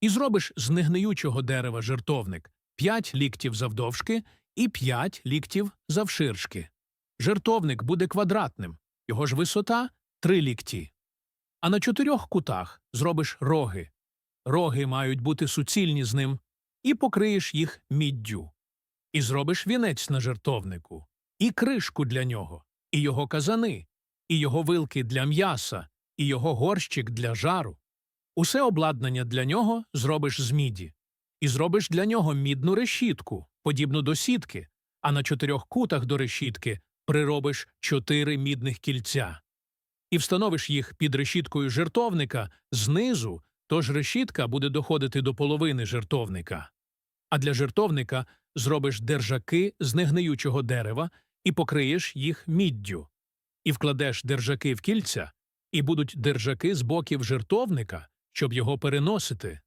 І зробиш з негниючого дерева жертовник 5 ліктів завдовжки і 5 ліктів завширшки. Жертовник буде квадратним, його ж висота 3 лікті. А на чотирьох кутах зробиш роги. Роги мають бути суцільні з ним, і покриєш їх міддю. І зробиш вінець на жертовнику, і кришку для нього, і його казани, і його вилки для м'яса, і його горщик для жару. Усе обладнання для нього зробиш з міді, і зробиш для нього мідну решітку, подібну до сітки, а на чотирьох кутах до решітки приробиш чотири мідних кільця. І встановиш їх під решіткою жертовника знизу, тож решітка буде доходити до половини жертовника. А для жертовника зробиш держаки з негниючого дерева і покриєш їх міддю, і вкладеш держаки в кільця, і будуть держаки з боків жертовника, щоб його переносити.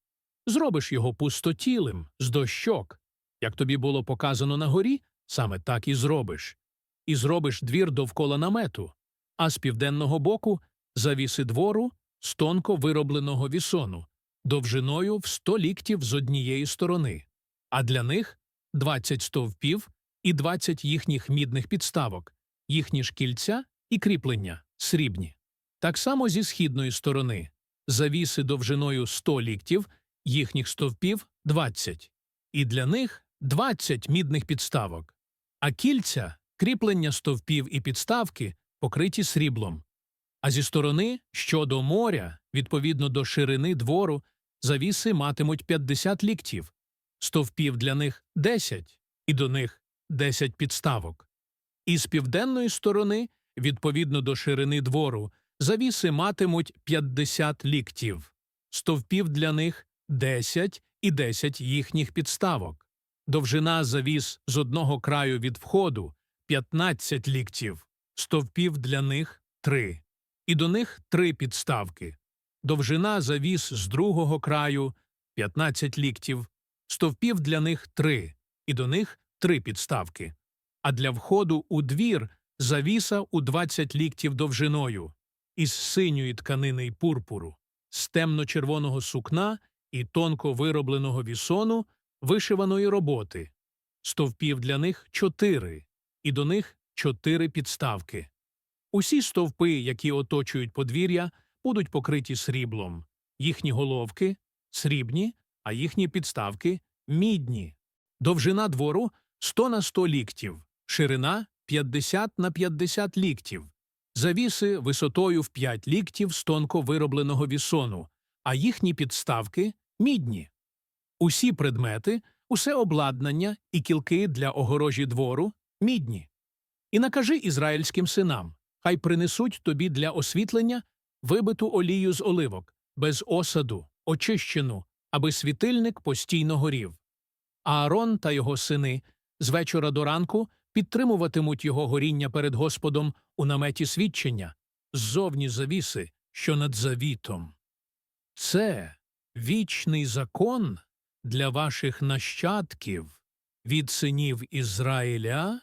Зробиш його пустотілим, з дощок. Як тобі було показано на горі, саме так і зробиш. І зробиш двір довкола намету, а з південного боку завіси двору з тонко виробленого вісону, довжиною в сто ліктів з однієї сторони, а для них 20 стовпів і 20 їхніх мідних підставок, їхні ж кільця і кріплення срібні. Так само зі східної сторони завіси довжиною 100 ліктів, їхніх стовпів 20, і для них 20 мідних підставок, а кільця кріплення стовпів і підставки покриті сріблом. А зі сторони, що до моря, відповідно до ширини двору, завіси матимуть 50 ліктів, стовпів для них 10, і до них 10 підставок. І з південної сторони, відповідно до ширини двору, завіси матимуть 50 ліктів, стовпів для них 10 і 10 їхніх підставок. Довжина завіс з одного краю від входу 15 ліктів, стовпів для них 3, і до них 3 підставки. Довжина завіс з другого краю 15 ліктів, стовпів для них 3, і до них 3 підставки. А для входу у двір завіса у 20 ліктів довжиною, із синьої тканини й пурпуру, з темно-червоного сукна і тонко виробленого вісону вишиваної роботи. Стовпів для них чотири, і до них чотири підставки. Усі стовпи, які оточують подвір'я, будуть покриті сріблом, їхні головки срібні, а їхні підставки мідні. Довжина двору 100 на 100 ліктів, ширина 50 на 50 ліктів, завіси висотою в 5 ліктів з тонко виробленого вісону, а їхні підставки мідні. Усі предмети, усе обладнання і кілки для огорожі двору мідні. І накажи ізраїльським синам, хай принесуть тобі для освітлення вибиту олію з оливок, без осаду, очищену, аби світильник постійно горів. Аарон та його сини з вечора до ранку підтримуватимуть його горіння перед Господом у наметі свідчення, ззовні завіси, що над завітом. Це вічний закон для ваших нащадків від синів Ізраїля